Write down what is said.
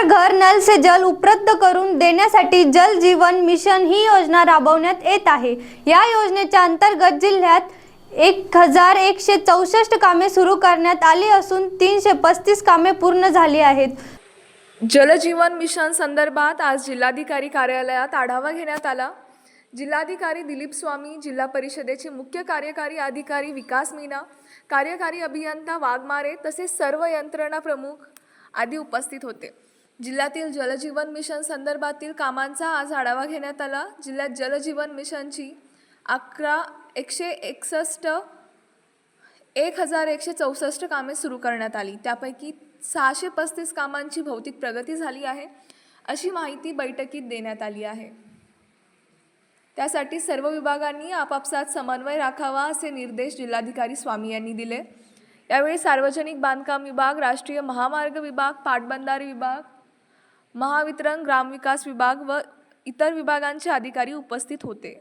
हर घर नल से जल उपलब्ध करून देण्यासाठी जल जीवन मिशन ही योजना राबवण्यात येत आहे. या योजनेच्या अंतर्गत जिल्ह्यात एक हजार एकशे चौसष्ट कामे सुरू करण्यात आली असून तीनशे पस्तीस कामे पूर्ण झाली आहेत. जलजीवन मिशन संदर्भात आज जिल्हाधिकारी कार्यालयात आढावा घेण्यात आला. जिल्हाधिकारी दिलीप स्वामी जिल्हा परिषदेचे मुख्य कार्यकारी अधिकारी विकास मीना कार्यकारी अभियंता वाघमारे तसेच सर्व यंत्रणा प्रमुख आदी उपस्थित होते. जिल्ह्यातील जलजीवन मिशन संदर्भातील कामांचा आज आढावा घेण्यात आला. जिल्ह्यात जलजीवन मिशनची अकरा एकशे एकसष्ट एक हजार एकशे चौसष्ट कामे सुरू करण्यात आली. त्यापैकी सहाशे पस्तीस कामांची भौतिक प्रगती झाली आहे अशी माहिती बैठकीत देण्यात आली आहे. त्यासाठी सर्व विभागांनी आपापसात समन्वय राखावा असे निर्देश जिल्हाधिकारी स्वामी यांनी दिले. यावेळी सार्वजनिक बांधकाम विभाग राष्ट्रीय महामार्ग विभाग पाटबंधारे विभाग महावितरण ग्रामविकास विभाग व इतर विभागांचे अधिकारी उपस्थित होते.